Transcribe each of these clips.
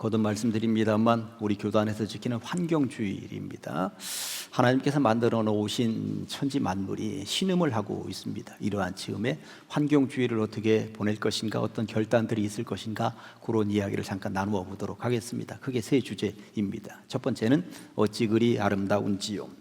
거듭 말씀드립니다만 우리 교단에서 지키는 환경주일입니다. 하나님께서 만들어 놓으신 천지 만물이 신음을 하고 있습니다. 이러한 즈음에 환경주의를 어떻게 보낼 것인가, 어떤 결단들이 있을 것인가 그런 이야기를 잠깐 나누어 보도록 하겠습니다. 크게 세 주제입니다. 첫 번째는 어찌 그리 아름다운지요.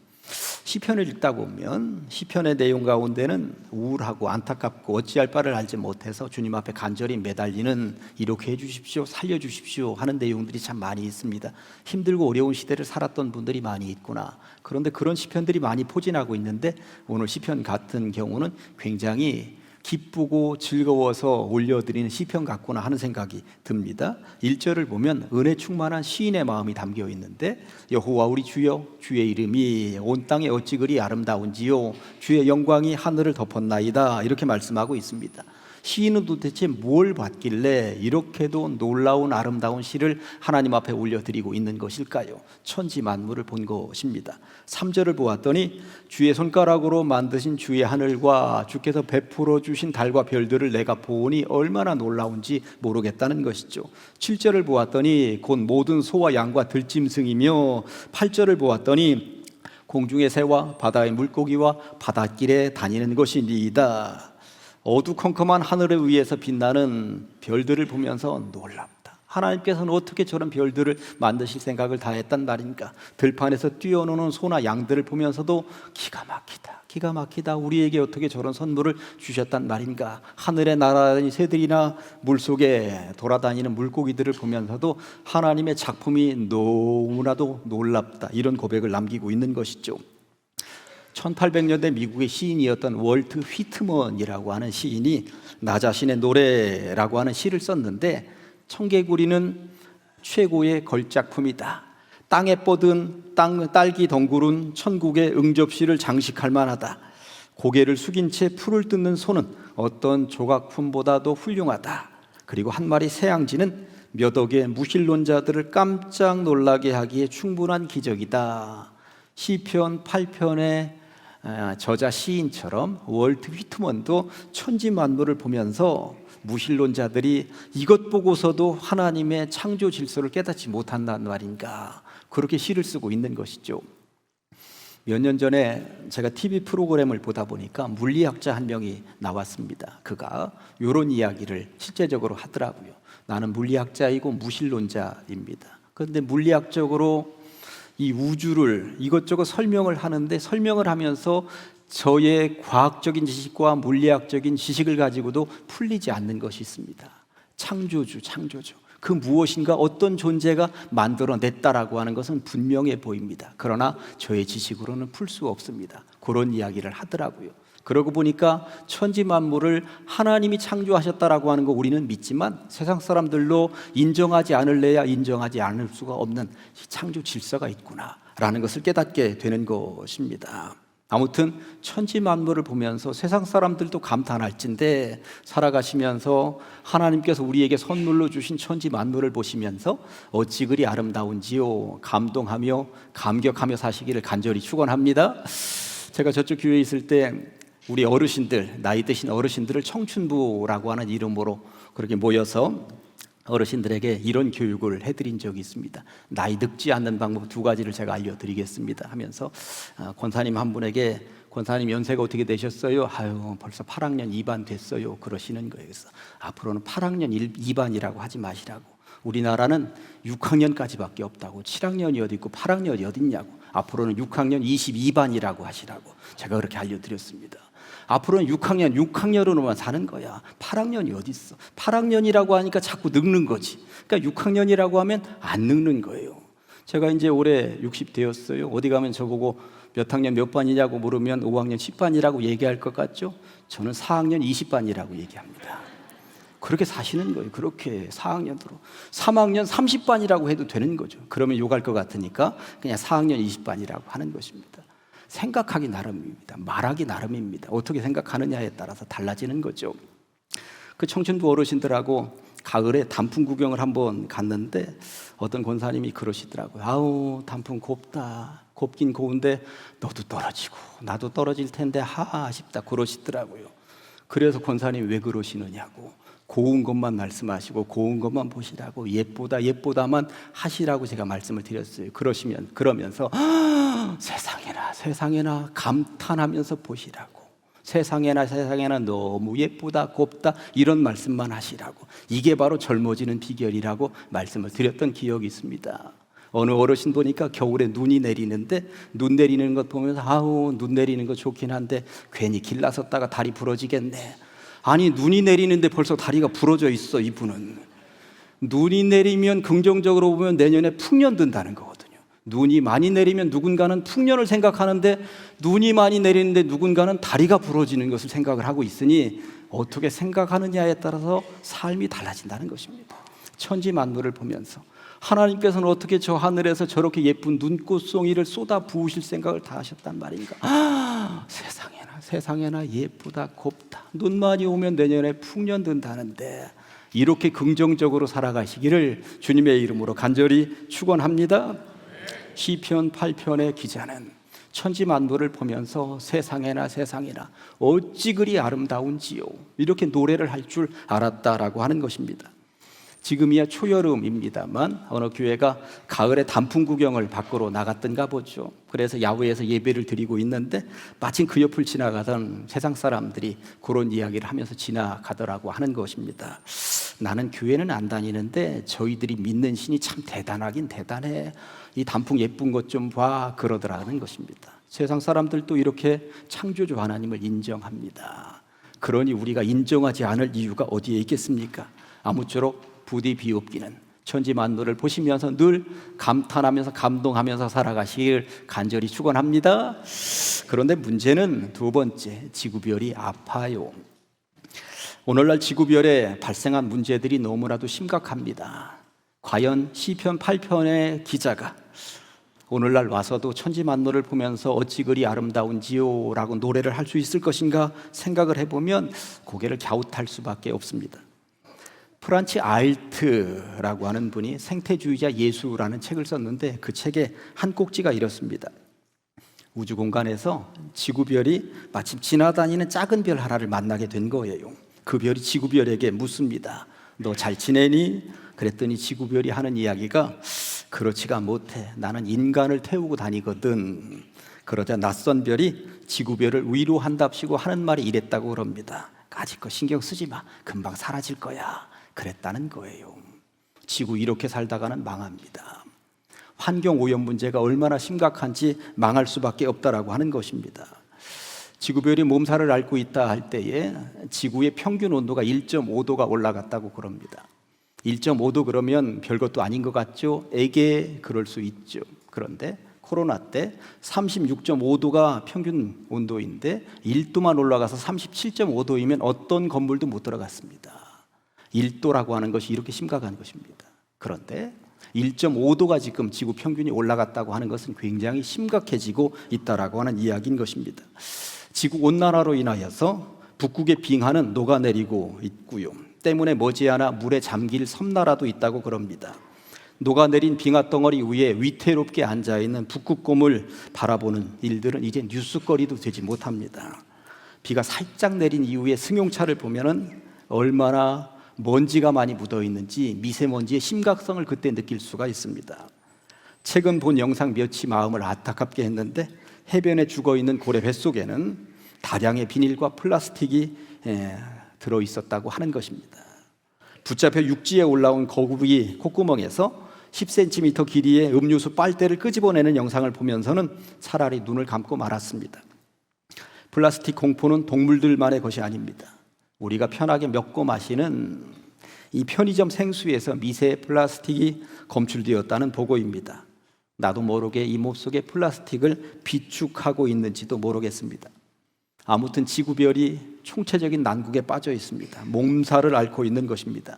시편을 읽다 보면 시편의 내용 가운데는 우울하고 안타깝고 어찌할 바를 알지 못해서 주님 앞에 간절히 매달리는 이렇게 해주십시오, 살려주십시오 하는 내용들이 참 많이 있습니다. 힘들고 어려운 시대를 살았던 분들이 많이 있구나. 그런데 그런 시편들이 많이 포진하고 있는데 오늘 시편 같은 경우는 굉장히 기쁘고 즐거워서 올려드리는 시편 같구나 하는 생각이 듭니다. 1절을 보면 은혜 충만한 시인의 마음이 담겨 있는데 여호와 우리 주여 주의 이름이 온 땅에 어찌 그리 아름다운지요 주의 영광이 하늘을 덮었나이다 이렇게 말씀하고 있습니다. 시인은 도대체 뭘 봤길래 이렇게도 놀라운 아름다운 시를 하나님 앞에 올려드리고 있는 것일까요? 천지 만물을 본 것입니다. 3절을 보았더니 주의 손가락으로 만드신 주의 하늘과 주께서 베풀어 주신 달과 별들을 내가 보니 얼마나 놀라운지 모르겠다는 것이죠. 7절을 보았더니 곧 모든 소와 양과 들짐승이며 8절을 보았더니 공중의 새와 바다의 물고기와 바닷길에 다니는 것이니이다. 어두컴컴한 하늘에 위에서 빛나는 별들을 보면서 놀랍다. 하나님께서는 어떻게 저런 별들을 만드실 생각을 다 했단 말인가? 들판에서 뛰어노는 소나 양들을 보면서도 기가 막히다. 기가 막히다. 우리에게 어떻게 저런 선물을 주셨단 말인가? 하늘에 날아다니는 새들이나 물속에 돌아다니는 물고기들을 보면서도 하나님의 작품이 너무나도 놀랍다. 이런 고백을 남기고 있는 것이죠. 1800년대 미국의 시인이었던 월트 휘트먼이라고 하는 시인이 나 자신의 노래라고 하는 시를 썼는데 청개구리는 최고의 걸작품이다. 땅에 뻗은 땅 딸기 덩굴은 천국의 응접실을 장식할 만하다. 고개를 숙인 채 풀을 뜯는 손은 어떤 조각품보다도 훌륭하다. 그리고 한 마리 새양지는 몇 억의 무신론자들을 깜짝 놀라게 하기에 충분한 기적이다. 시편 8편의 아, 저자 시인처럼 월트 휘트먼도 천지 만물을 보면서 무신론자들이 이것 보고서도 하나님의 창조 질서를 깨닫지 못한다는 말인가 그렇게 시를 쓰고 있는 것이죠. 몇 년 전에 제가 TV 프로그램을 보다 보니까 물리학자 한 명이 나왔습니다. 그가 이런 이야기를 실제적으로 하더라고요. 나는 물리학자이고 무신론자입니다. 그런데 물리학적으로 이 우주를 이것저것 설명을 하는데 설명을 하면서 저의 과학적인 지식과 물리학적인 지식을 가지고도 풀리지 않는 것이 있습니다. 창조주, 창조주. 그 무엇인가 어떤 존재가 만들어냈다라고 하는 것은 분명해 보입니다. 그러나 저의 지식으로는 풀 수 없습니다. 그런 이야기를 하더라고요. 그러고 보니까 천지 만물을 하나님이 창조하셨다라고 하는 거 우리는 믿지만 세상 사람들로 인정하지 않을래야 인정하지 않을 수가 없는 창조 질서가 있구나라는 것을 깨닫게 되는 것입니다. 아무튼 천지 만물을 보면서 세상 사람들도 감탄할진데 살아가시면서 하나님께서 우리에게 선물로 주신 천지 만물을 보시면서 어찌 그리 아름다운지요 감동하며 감격하며 사시기를 간절히 축원합니다. 제가 저쪽 교회에 있을 때 우리 어르신들 나이 드신 어르신들을 청춘부라고 하는 이름으로 그렇게 모여서 어르신들에게 이런 교육을 해드린 적이 있습니다. 나이 늙지 않는 방법 두 가지를 제가 알려드리겠습니다. 하면서 아, 권사님 한 분에게 권사님 연세가 어떻게 되셨어요? 아유 벌써 8학년 2반 됐어요. 그러시는 거예요. 그래서 앞으로는 8학년 1, 2반이라고 하지 마시라고. 우리나라는 6학년까지밖에 없다고. 7학년이 어디 있고 8학년이 어디 있냐고. 앞으로는 6학년 22반이라고 하시라고. 제가 그렇게 알려드렸습니다. 앞으로는 6학년, 6학년으로만 사는 거야. 8학년이 어디 있어? 8학년이라고 하니까 자꾸 늙는 거지. 그러니까 6학년이라고 하면 안 늙는 거예요. 제가 이제 올해 60 되었어요. 어디 가면 저보고 몇 학년 몇 반이냐고 물으면 5학년 10반이라고 얘기할 것 같죠? 저는 4학년 20반이라고 얘기합니다. 그렇게 사시는 거예요. 그렇게 4학년으로. 3학년 30반이라고 해도 되는 거죠. 그러면 욕할 것 같으니까 그냥 4학년 20반이라고 하는 것입니다. 생각하기 나름입니다. 말하기 나름입니다. 어떻게 생각하느냐에 따라서 달라지는 거죠. 그 청춘부 어르신들하고 가을에 단풍 구경을 한번 갔는데 어떤 권사님이 그러시더라고요. 아우 단풍 곱다. 곱긴 고운데 너도 떨어지고 나도 떨어질 텐데 하하 싶다 그러시더라고요. 그래서 권사님 왜 그러시느냐고 고운 것만 말씀하시고 고운 것만 보시라고 옛보다 옛보다만 하시라고 제가 말씀을 드렸어요. 그러시면 그러면서 "아, 세상에나 세상에나 감탄하면서 보시라고. 세상에나 세상에나 너무 예쁘다 곱다 이런 말씀만 하시라고. 이게 바로 젊어지는 비결이라고 말씀을 드렸던 기억이 있습니다. 어느 어르신 보니까 겨울에 눈이 내리는데 눈 내리는 것 보면서 아우 눈 내리는 거 좋긴 한데 괜히 길 나섰다가 다리 부러지겠네. 아니 눈이 내리는데 벌써 다리가 부러져 있어 이분은. 눈이 내리면 긍정적으로 보면 내년에 풍년 든다는 거거든요. 눈이 많이 내리면 누군가는 풍년을 생각하는데 눈이 많이 내리는데 누군가는 다리가 부러지는 것을 생각을 하고 있으니 어떻게 생각하느냐에 따라서 삶이 달라진다는 것입니다. 천지 만물을 보면서 하나님께서는 어떻게 저 하늘에서 저렇게 예쁜 눈꽃송이를 쏟아 부으실 생각을 다 하셨단 말인가? 아, 세상에나 세상에나 예쁘다 곱다 눈 많이 오면 내년에 풍년 든다는데 이렇게 긍정적으로 살아가시기를 주님의 이름으로 간절히 축원합니다. 시편 8편의 기자는 천지 만물을 보면서 세상에나 세상에나 어찌 그리 아름다운지요 이렇게 노래를 할 줄 알았다라고 하는 것입니다. 지금이야 초여름입니다만 어느 교회가 가을에 단풍 구경을 밖으로 나갔던가 보죠. 그래서 야외에서 예배를 드리고 있는데 마침 그 옆을 지나가던 세상 사람들이 그런 이야기를 하면서 지나가더라고 하는 것입니다. 나는 교회는 안 다니는데 저희들이 믿는 신이 참 대단하긴 대단해. 이 단풍 예쁜 것 좀 봐 그러더라는 것입니다. 세상 사람들도 이렇게 창조주 하나님을 인정합니다. 그러니 우리가 인정하지 않을 이유가 어디에 있겠습니까? 아무쪼록 부디 비옵기는 천지 만물을 보시면서 늘 감탄하면서 감동하면서 살아가시길 간절히 축원합니다. 그런데 문제는 두 번째 지구별이 아파요. 오늘날 지구별에 발생한 문제들이 너무나도 심각합니다. 과연 시편 8편의 기자가 오늘날 와서도 천지 만물을 보면서 어찌 그리 아름다운지요라고 노래를 할 수 있을 것인가 생각을 해보면 고개를 갸웃할 수밖에 없습니다. 프란치 알트라고 하는 분이 생태주의자 예수라는 책을 썼는데 그 책에 한 꼭지가 이렇습니다. 우주 공간에서 지구별이 마침 지나다니는 작은 별 하나를 만나게 된 거예요. 그 별이 지구별에게 묻습니다. 너 잘 지내니? 그랬더니 지구별이 하는 이야기가 그렇지가 못해. 나는 인간을 태우고 다니거든. 그러자 낯선 별이 지구별을 위로한답시고 하는 말이 이랬다고 그럽니다. 가지고 신경 쓰지 마. 금방 사라질 거야. 그랬다는 거예요. 지구 이렇게 살다가는 망합니다. 환경 오염 문제가 얼마나 심각한지 망할 수밖에 없다라고 하는 것입니다. 지구별이 몸살을 앓고 있다 할 때에 지구의 평균 온도가 1.5도가 올라갔다고 그럽니다. 1.5도 그러면 별것도 아닌 것 같죠? 에게 그럴 수 있죠. 그런데 코로나 때 36.5도가 평균 온도인데 1도만 올라가서 37.5도이면 어떤 건물도 못 들어갔습니다. 1도라고 하는 것이 이렇게 심각한 것입니다. 그런데 1.5도가 지금 지구 평균이 올라갔다고 하는 것은 굉장히 심각해지고 있다라고 하는 이야기인 것입니다. 지구 온난화로 인하여서 북극의 빙하는 녹아내리고 있고요. 때문에 머지않아 물에 잠길 섬나라도 있다고 그럽니다. 녹아내린 빙하 덩어리 위에 위태롭게 앉아 있는 북극곰을 바라보는 일들은 이제 뉴스거리도 되지 못합니다. 비가 살짝 내린 이후에 승용차를 보면은 얼마나 먼지가 많이 묻어 있는지 미세먼지의 심각성을 그때 느낄 수가 있습니다. 최근 본 영상 몇이 마음을 안타깝게 했는데 해변에 죽어 있는 고래 뱃속에는 다량의 비닐과 플라스틱이 에, 들어 있었다고 하는 것입니다. 붙잡혀 육지에 올라온 거북이 콧구멍에서 10cm 길이의 음료수 빨대를 끄집어내는 영상을 보면서는 차라리 눈을 감고 말았습니다. 플라스틱 공포는 동물들만의 것이 아닙니다. 우리가 편하게 먹고 마시는 이 편의점 생수에서 미세 플라스틱이 검출되었다는 보고입니다. 나도 모르게 이 몸속에 플라스틱을 비축하고 있는지도 모르겠습니다. 아무튼 지구별이 총체적인 난국에 빠져 있습니다. 몸살을 앓고 있는 것입니다.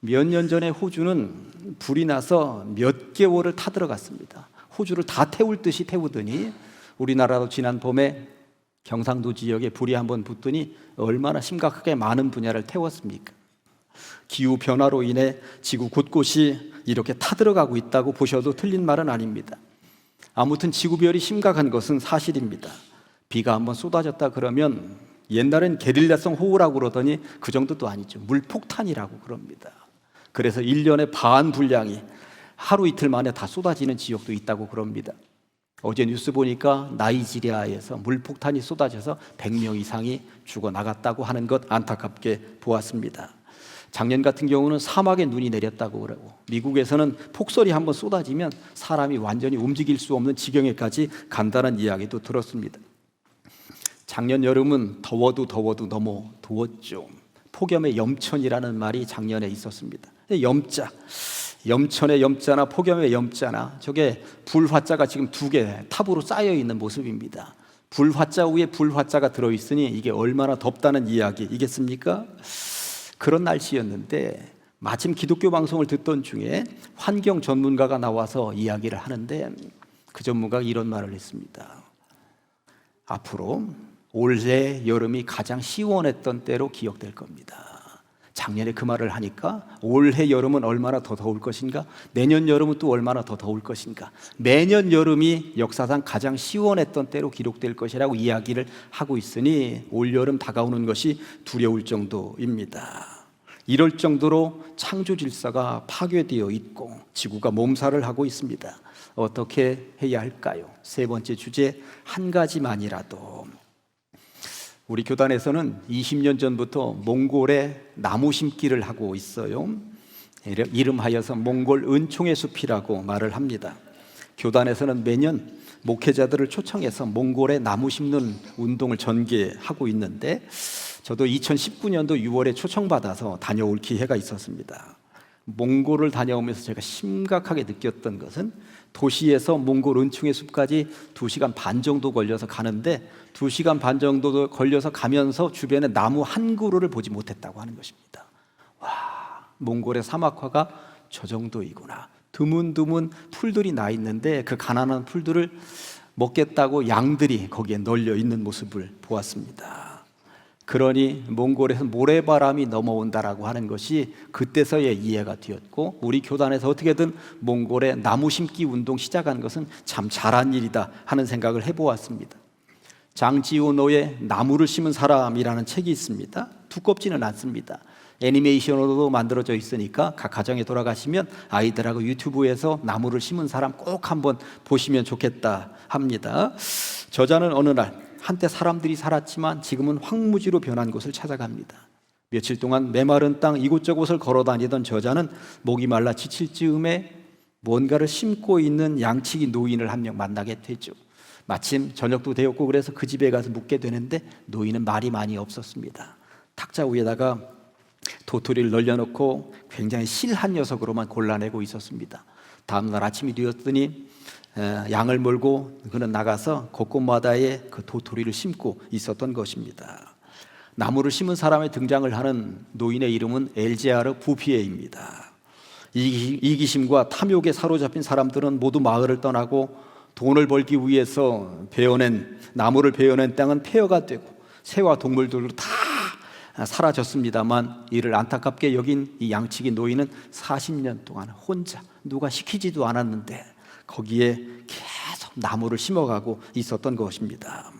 몇 년 전에 호주는 불이 나서 몇 개월을 타들어갔습니다. 호주를 다 태울 듯이 태우더니 우리나라도 지난 봄에 경상도 지역에 불이 한번 붙더니 얼마나 심각하게 많은 분야를 태웠습니까? 기후 변화로 인해 지구 곳곳이 이렇게 타들어가고 있다고 보셔도 틀린 말은 아닙니다. 아무튼 지구별이 심각한 것은 사실입니다. 비가 한번 쏟아졌다 그러면 옛날엔 게릴라성 호우라고 그러더니 그 정도도 아니죠. 물폭탄이라고 그럽니다. 그래서 1년에 반 분량이 하루 이틀 만에 다 쏟아지는 지역도 있다고 그럽니다. 어제 뉴스 보니까 나이지리아에서 물폭탄이 쏟아져서 100명 이상이 죽어 나갔다고 하는 것 안타깝게 보았습니다. 작년 같은 경우는 사막에 눈이 내렸다고 그러고 미국에서는 폭설이 한번 쏟아지면 사람이 완전히 움직일 수 없는 지경에까지 간다는 이야기도 들었습니다. 작년 여름은 더워도 더워도 너무 더웠죠. 폭염의 염천이라는 말이 작년에 있었습니다. 염자, 염천의 염자나 폭염의 염자나 저게 불화자가 지금 두 개 탑으로 쌓여 있는 모습입니다. 불화자 위에 불화자가 들어 있으니 이게 얼마나 덥다는 이야기이겠습니까? 그런 날씨였는데 마침 기독교 방송을 듣던 중에 환경 전문가가 나와서 이야기를 하는데 그 전문가가 이런 말을 했습니다. 앞으로 올해 여름이 가장 시원했던 때로 기억될 겁니다. 작년에 그 말을 하니까 올해 여름은 얼마나 더 더울 것인가? 내년 여름은 또 얼마나 더 더울 것인가? 매년 여름이 역사상 가장 시원했던 때로 기록될 것이라고 이야기를 하고 있으니 올 여름 다가오는 것이 두려울 정도입니다. 이럴 정도로 창조 질서가 파괴되어 있고 지구가 몸살을 하고 있습니다. 어떻게 해야 할까요? 세 번째 주제 한 가지만이라도 우리 교단에서는 20년 전부터 몽골에 나무 심기를 하고 있어요. 이름하여서 몽골 은총의 숲이라고 말을 합니다. 교단에서는 매년 목회자들을 초청해서 몽골에 나무 심는 운동을 전개하고 있는데 저도 2019년도 6월에 초청받아서 다녀올 기회가 있었습니다. 몽골을 다녀오면서 제가 심각하게 느꼈던 것은 도시에서 몽골 은충의 숲까지 2시간 반 정도 걸려서 가는데 2시간 반 정도 걸려서 가면서 주변에 나무 한 그루를 보지 못했다고 하는 것입니다. 와, 몽골의 사막화가 저 정도이구나. 드문드문 풀들이 나 있는데 그 가난한 풀들을 먹겠다고 양들이 거기에 널려 있는 모습을 보았습니다. 그러니 몽골에서 모래바람이 넘어온다라고 하는 것이 그때서야 이해가 되었고 우리 교단에서 어떻게든 몽골에 나무 심기 운동 시작한 것은 참 잘한 일이다 하는 생각을 해보았습니다. 장지우노의 나무를 심은 사람이라는 책이 있습니다. 두껍지는 않습니다. 애니메이션으로도 만들어져 있으니까 각 가정에 돌아가시면 아이들하고 유튜브에서 나무를 심은 사람 꼭 한번 보시면 좋겠다 합니다. 저자는 어느 날 한때 사람들이 살았지만 지금은 황무지로 변한 곳을 찾아갑니다. 며칠 동안 메마른 땅 이곳저곳을 걸어 다니던 저자는 목이 말라 지칠 즈음에 뭔가를 심고 있는 양치기 노인을 한 명 만나게 되죠. 마침 저녁도 되었고 그래서 그 집에 가서 묵게 되는데 노인은 말이 많이 없었습니다. 탁자 위에다가 도토리를 널려놓고 굉장히 실한 녀석으로만 골라내고 있었습니다. 다음날 아침이 되었더니 양을 몰고 그는 나가서 곳곳마다에 그 도토리를 심고 있었던 것입니다. 나무를 심은 사람의 등장을 하는 노인의 이름은 엘제아르 부피에입니다. 이기심과 탐욕에 사로잡힌 사람들은 모두 마을을 떠나고 돈을 벌기 위해서 베어낸 나무를 베어낸 땅은 폐허가 되고 새와 동물들도 다 사라졌습니다만 이를 안타깝게 여긴 이 양치기 노인은 40년 동안 혼자 누가 시키지도 않았는데 거기에 계속 나무를 심어가고 있었던 것입니다.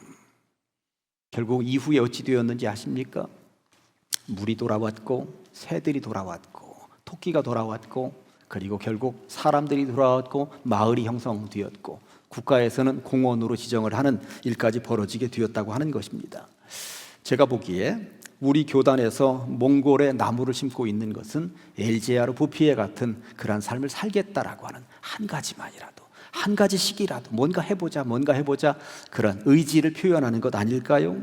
결국 이후에 어찌 되었는지 아십니까? 물이 돌아왔고 새들이 돌아왔고 토끼가 돌아왔고 그리고 결국 사람들이 돌아왔고 마을이 형성되었고 국가에서는 공원으로 지정을 하는 일까지 벌어지게 되었다고 하는 것입니다. 제가 보기에 우리 교단에서 몽골에 나무를 심고 있는 것은 엘제아르 부피에 같은 그러한 삶을 살겠다라고 하는 한 가지만이라도 한 가지씩이라도 뭔가 해보자, 뭔가 해보자 그런 의지를 표현하는 것 아닐까요?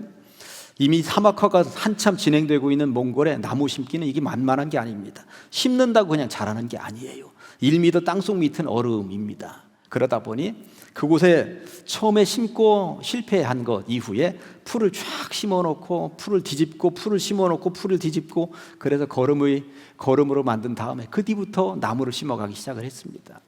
이미 사막화가 한참 진행되고 있는 몽골에 나무 심기는 이게 만만한 게 아닙니다. 심는다고 그냥 자라는 게 아니에요. 1미터 땅속 밑은 얼음입니다. 그러다 보니 그곳에 처음에 심고 실패한 것 이후에 풀을 쫙 심어놓고 풀을 뒤집고 풀을 심어놓고 풀을 뒤집고 그래서 걸음의 걸음으로 만든 다음에 그 뒤부터 나무를 심어가기 시작을 했습니다.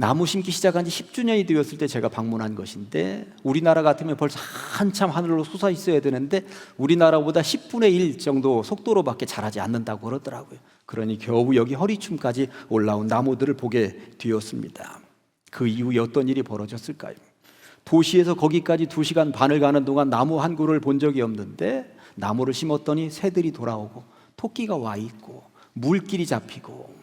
나무 심기 시작한 지 10주년이 되었을 때 제가 방문한 것인데 우리나라 같으면 벌써 한참 하늘로 솟아 있어야 되는데 우리나라보다 10분의 1 정도 속도로밖에 자라지 않는다고 그러더라고요. 그러니 겨우 여기 허리춤까지 올라온 나무들을 보게 되었습니다. 그 이후에 어떤 일이 벌어졌을까요? 도시에서 거기까지 두 시간 반을 가는 동안 나무 한 그루를 본 적이 없는데 나무를 심었더니 새들이 돌아오고 토끼가 와 있고 물길이 잡히고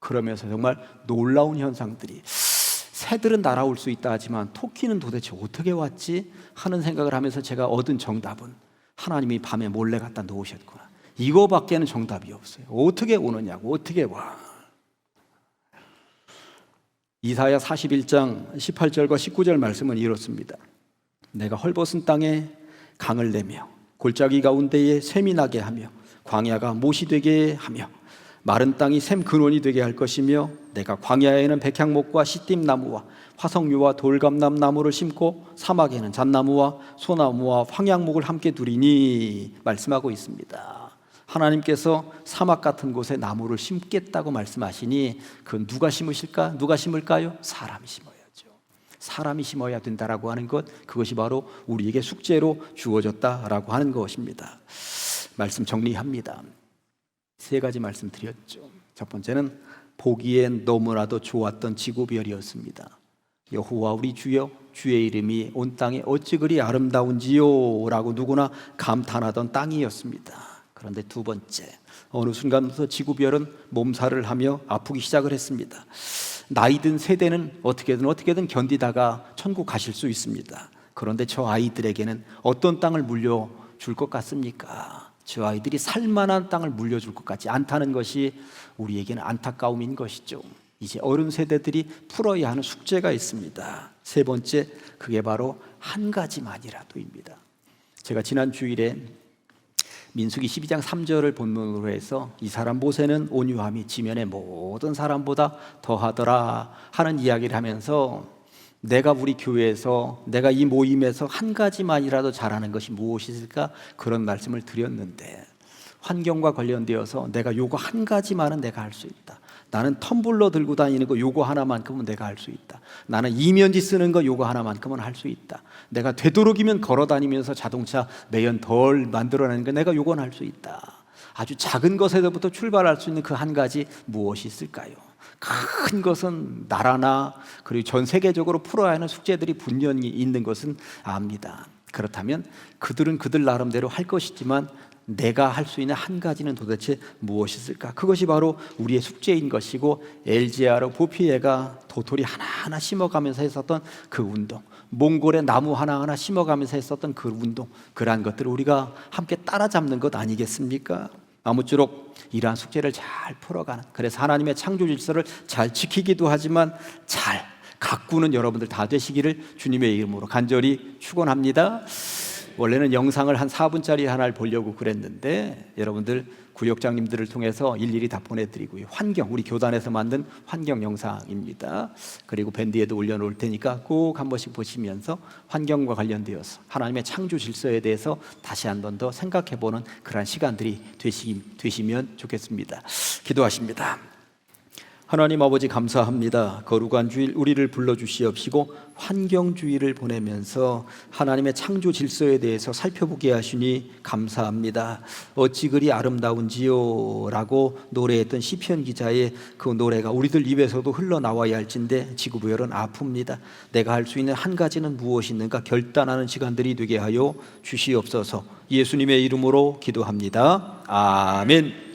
그러면서 정말 놀라운 현상들이 새들은 날아올 수 있다 하지만 토끼는 도대체 어떻게 왔지 하는 생각을 하면서 제가 얻은 정답은 하나님이 밤에 몰래 갖다 놓으셨구나. 이거밖에는 정답이 없어요. 어떻게 오느냐고 어떻게 와. 이사야 41장 18절과 19절 말씀은 이렇습니다. 내가 헐벗은 땅에 강을 내며 골짜기 가운데에 샘이 나게 하며 광야가 못이 되게 하며 마른 땅이 샘 근원이 되게 할 것이며 내가 광야에는 백향목과 시띠 나무와 화석류와 돌감람 나무를 심고 사막에는 잣나무와 소나무와 황양목을 함께 두리니 말씀하고 있습니다. 하나님께서 사막 같은 곳에 나무를 심겠다고 말씀하시니 그 누가 심으실까? 누가 심을까요? 사람이 심어야죠. 사람이 심어야 된다라고 하는 것 그것이 바로 우리에게 숙제로 주어졌다라고 하는 것입니다. 말씀 정리합니다. 세 가지 말씀 드렸죠. 첫 번째는 보기엔 너무나도 좋았던 지구별이었습니다. 여호와 우리 주여 주의 이름이 온 땅에 어찌 그리 아름다운지요라고 누구나 감탄하던 땅이었습니다. 그런데 두 번째 어느 순간부터 지구별은 몸살을 하며 아프기 시작을 했습니다. 나이든 세대는 어떻게든 어떻게든 견디다가 천국 가실 수 있습니다. 그런데 저 아이들에게는 어떤 땅을 물려줄 것 같습니까? 저 아이들이 살만한 땅을 물려줄 것 같지 않다는 것이 우리에게는 안타까움인 것이죠. 이제 어른 세대들이 풀어야 하는 숙제가 있습니다. 세 번째, 그게 바로 한 가지만이라도입니다. 제가 지난 주일에 민수기 12장 3절을 본문으로 해서 이 사람 모세는 온유함이 지면의 모든 사람보다 더하더라 하는 이야기를 하면서 내가 우리 교회에서 내가 이 모임에서 한 가지만이라도 잘하는 것이 무엇이 있을까 그런 말씀을 드렸는데 환경과 관련되어서 내가 요거 한 가지만은 내가 할 수 있다. 나는 텀블러 들고 다니는 거 요거 하나만큼은 내가 할 수 있다. 나는 이면지 쓰는 거 요거 하나만큼은 할 수 있다. 내가 되도록이면 걸어 다니면서 자동차 매연 덜 만들어내는 거 내가 요건 할 수 있다. 아주 작은 것에서부터 출발할 수 있는 그 한 가지 무엇이 있을까요? 큰 것은 나라나 그리고 전 세계적으로 풀어야 하는 숙제들이 분명히 있는 것은 압니다. 그렇다면 그들은 그들 나름대로 할 것이지만 내가 할 수 있는 한 가지는 도대체 무엇이 있을까? 그것이 바로 우리의 숙제인 것이고 엘지아르 보피에가 도토리 하나하나 심어가면서 했었던 그 운동, 몽골의 나무 하나하나 심어가면서 했었던 그 운동, 그러한 것들을 우리가 함께 따라잡는 것 아니겠습니까? 아무쪼록 이러한 숙제를 잘 풀어가는 그래서 하나님의 창조 질서를 잘 지키기도 하지만 잘 가꾸는 여러분들 다 되시기를 주님의 이름으로 간절히 축원합니다. 원래는 영상을 한 4분짜리 하나를 보려고 그랬는데 여러분들 구역장님들을 통해서 일일이 다 보내드리고요. 환경 우리 교단에서 만든 환경 영상입니다. 그리고 밴드에도 올려놓을 테니까 꼭 한 번씩 보시면서 환경과 관련되어서 하나님의 창조 질서에 대해서 다시 한 번 더 생각해보는 그러한 시간들이 되시, 되시면 좋겠습니다. 기도하십니다. 하나님 아버지 감사합니다. 거룩한 주일 우리를 불러 주시옵시고 환경 주의를 보내면서 하나님의 창조 질서에 대해서 살펴보게 하시니 감사합니다. 어찌 그리 아름다운지요라고 노래했던 시편 기자의 그 노래가 우리들 입에서도 흘러나와야 할진데 지구부열은 아픕니다. 내가 할 수 있는 한 가지는 무엇이 있는가 결단하는 시간들이 되게 하여 주시옵소서. 예수님의 이름으로 기도합니다. 아멘.